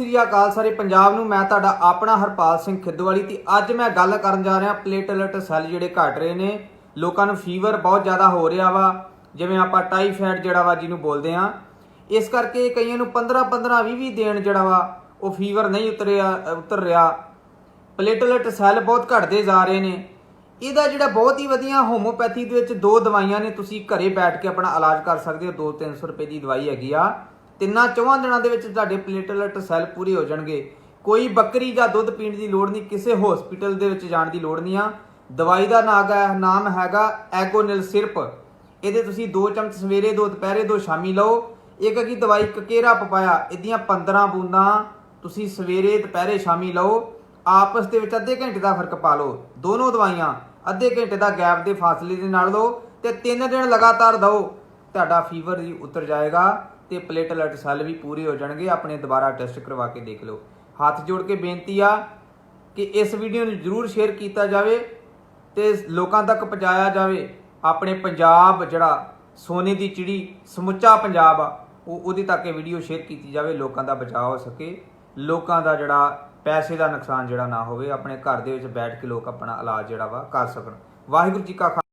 ਸ੍ਰੀ ਅਕਾਲ ਸਾਰੇ ਪੰਜਾਬ ਨੂੰ। ਮੈਂ ਤੁਹਾਡਾ ਆਪਣਾ ਹਰਪਾਲ ਸਿੰਘ ਖਿੱਦਵਾਲੀ ਤੇ ਅੱਜ ਮੈਂ ਗੱਲ ਕਰਨ ਜਾ ਰਿਹਾ ਪਲੇਟਲਟ ਸੈੱਲ ਜਿਹੜੇ ਘਟ ਰਹੇ ਨੇ, ਲੋਕਾਂ ਨੂੰ ਫੀਵਰ ਬਹੁਤ ਜ਼ਿਆਦਾ ਹੋ ਰਿਹਾ ਵਾ, ਜਿਵੇਂ ਆਪਾਂ ਟਾਈਫਾਇਡ ਜਿਹੜਾ ਵਾ ਜਿਹਨੂੰ ਬੋਲਦੇ ਆ ਇਸ ਕਰਕੇ ਕਈਆਂ ਨੂੰ 15 15 20 20 ਦੇਣ ਜਿਹੜਾ ਵਾ, ਉਹ ਫੀਵਰ ਨਹੀਂ ਉਤਰਿਆ, ਉਤਰ ਰਿਹਾ। ਪਲੇਟਲਟ ਸੈੱਲ ਬਹੁਤ ਘਟਦੇ ਜਾ ਰਹੇ ਨੇ। ਇਹਦਾ ਜਿਹੜਾ ਬਹੁਤ ਹੀ ਵਧੀਆ ਹੋਮੋਪੈਥੀ ਦੇ ਵਿੱਚ ਦੋ ਦਵਾਈਆਂ ਨੇ, ਤੁਸੀਂ ਘਰੇ ਬੈਠ ਕੇ ਆਪਣਾ ਇਲਾਜ ਕਰ ਸਕਦੇ ਹੋ। 2-300 ਰੁਪਏ ਦੀ ਦਵਾਈ ਹੈਗੀ ਆ। ਤਿੰਨਾਂ ਚੌਹਾਂ ਦਿਨਾਂ ਦੇ ਵਿੱਚ ਤੁਹਾਡੇ ਪਲੇਟਲੇਟ ਸੈੱਲ ਪੂਰੇ ਹੋ ਜਾਣਗੇ। ਕੋਈ ਬੱਕਰੀ ਜਾਂ ਦੁੱਧ ਪੀਣ ਦੀ ਲੋੜ ਨਹੀਂ, ਕਿਸੇ ਹਸਪੀਟਲ ਦੇ ਵਿੱਚ ਜਾਣ ਦੀ ਲੋੜ ਨਹੀਂ ਆ। ਦਵਾਈ ਦਾ ਨਾਮ ਹੈ ਨਾਮ ਹੈਗਾ ਐਗੋਨਿਲ ਸਿਰਪ। ਇਹਦੇ ਤੁਸੀਂ 2 ਚਮਚ ਸਵੇਰੇ, ਦੋ ਦੁਪਹਿਰੇ, ਦੋ ਸ਼ਾਮੀ ਲਓ। ਇੱਕ ਕੀ ਦਵਾਈ ਕਕੇਰਾ ਪਪਾਇਆ, ਇਹਦੀਆਂ 15 ਬੂੰਦਾਂ ਤੁਸੀਂ ਸਵੇਰੇ, ਦੁਪਹਿਰੇ, ਸ਼ਾਮੀ ਲਓ। ਆਪਸ ਦੇ ਵਿੱਚ ਅੱਧੇ ਘੰਟੇ ਦਾ ਫ਼ਰਕ ਪਾ ਲਓ। ਦੋਨੋਂ ਦਵਾਈਆਂ ਅੱਧੇ ਘੰਟੇ ਦਾ ਗੈਪ ਦੇ ਫਾਸਲੇ ਦੇ ਨਾਲ ਲਓ ਤੇ 3 ਦਿਨ ਲਗਾਤਾਰ ਦਿਓ। ਤੁਹਾਡਾ ਫੀਵਰ ਵੀ ਉਤਰ ਜਾਏਗਾ ਤੇ ਪਲੇਟਲੇਟ ਸੈੱਲ ਵੀ ਪੂਰੇ ਹੋ ਜਾਣਗੇ, ਆਪਣੇ ਦੁਬਾਰਾ ਟੈਸਟ ਕਰਵਾ ਕੇ ਦੇਖ ਲਓ। ਹੱਥ ਜੋੜ ਕੇ ਬੇਨਤੀ ਆ ਕਿ ਇਸ ਵੀਡੀਓ ਨੂੰ ਜਰੂਰ ਸ਼ੇਅਰ ਕੀਤਾ ਜਾਵੇ ਤੇ ਲੋਕਾਂ ਤੱਕ ਪਹੁੰਚਾਇਆ ਜਾਵੇ। ਆਪਣੇ ਪੰਜਾਬ ਜਿਹੜਾ ਸੋਨੇ ਦੀ ਚਿੜੀ ਸਮੁੱਚਾ ਪੰਜਾਬ ਆ, ਉਹ ਉਹਦੇ ਤੱਕ ਇਹ ਵੀਡੀਓ ਸ਼ੇਅਰ ਕੀਤੀ ਜਾਵੇ, ਲੋਕਾਂ ਦਾ ਬਚਾਅ ਹੋ ਸਕੇ। ਲੋਕਾਂ ਦਾ ਜਿਹੜਾ ਪੈਸੇ ਦਾ ਨੁਕਸਾਨ ਜਿਹੜਾ ਨਾ ਹੋਵੇ, ਆਪਣੇ ਘਰ ਦੇ ਵਿੱਚ ਬੈਠ ਕੇ ਲੋਕ ਆਪਣਾ ਇਲਾਜ ਜਿਹੜਾ ਵਾ ਕਰ ਸਕਣ। ਵਾਹਿਗੁਰੂ ਜੀ ਕਾ ਖਾ